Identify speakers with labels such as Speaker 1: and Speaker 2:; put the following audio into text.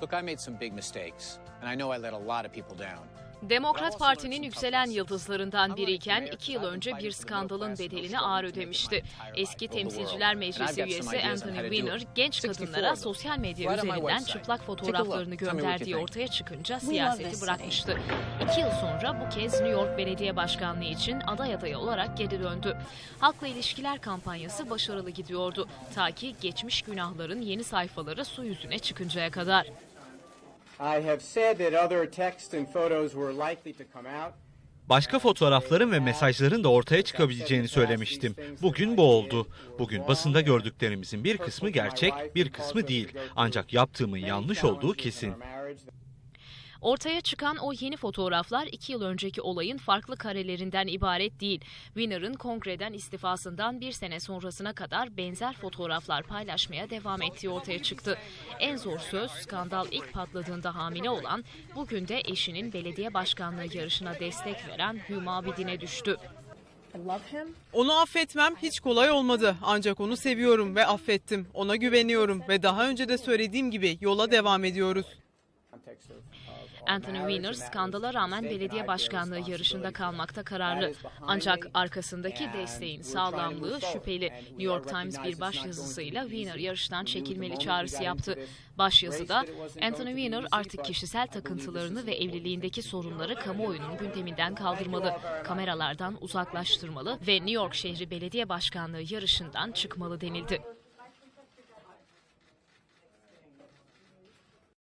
Speaker 1: Look, I made some big mistakes, and I know I let a lot of people down.
Speaker 2: Demokrat Parti'nin yükselen yıldızlarından biriyken iki yıl önce bir skandalın bedelini ağır ödemişti. Eski Temsilciler Meclisi üyesi Anthony Weiner genç kadınlara sosyal medya üzerinden çıplak fotoğraflarını gönderdiği ortaya çıkınca siyaseti bırakmıştı. İki yıl sonra bu kez New York Belediye Başkanlığı için aday adayı olarak geri döndü. Halkla ilişkiler kampanyası başarılı gidiyordu. Ta ki geçmiş günahların yeni sayfaları su yüzüne çıkıncaya kadar.
Speaker 3: I have said that other texts and photos were likely to come out.
Speaker 4: Başka fotoğrafların ve mesajların da ortaya çıkabileceğini söylemiştim. Bugün bu oldu. Bugün basında gördüklerimizin bir kısmı gerçek, bir kısmı değil. Ancak yaptığımın yanlış olduğu kesin.
Speaker 2: Ortaya çıkan o yeni fotoğraflar iki yıl önceki olayın farklı karelerinden ibaret değil. Winner'ın kongreden istifasından bir sene sonrasına kadar benzer fotoğraflar paylaşmaya devam ettiği ortaya çıktı. En zor söz skandal ilk patladığında hamile olan, bugün de eşinin belediye başkanlığı yarışına destek veren Hüma Abidin'e düştü.
Speaker 5: Onu affetmem hiç kolay olmadı. Ancak onu seviyorum ve affettim. Ona güveniyorum ve daha önce de söylediğim gibi yola devam ediyoruz.
Speaker 2: Anthony Weiner skandala rağmen belediye başkanlığı yarışında kalmakta kararlı. Ancak arkasındaki desteğin sağlamlığı şüpheli. New York Times bir başyazısıyla Weiner yarıştan çekilmeli çağrısı yaptı. Başyazıda Anthony Weiner artık kişisel takıntılarını ve evliliğindeki sorunları kamuoyunun gündeminden kaldırmalı, kameralardan uzaklaştırmalı ve New York şehri belediye başkanlığı yarışından çıkmalı denildi.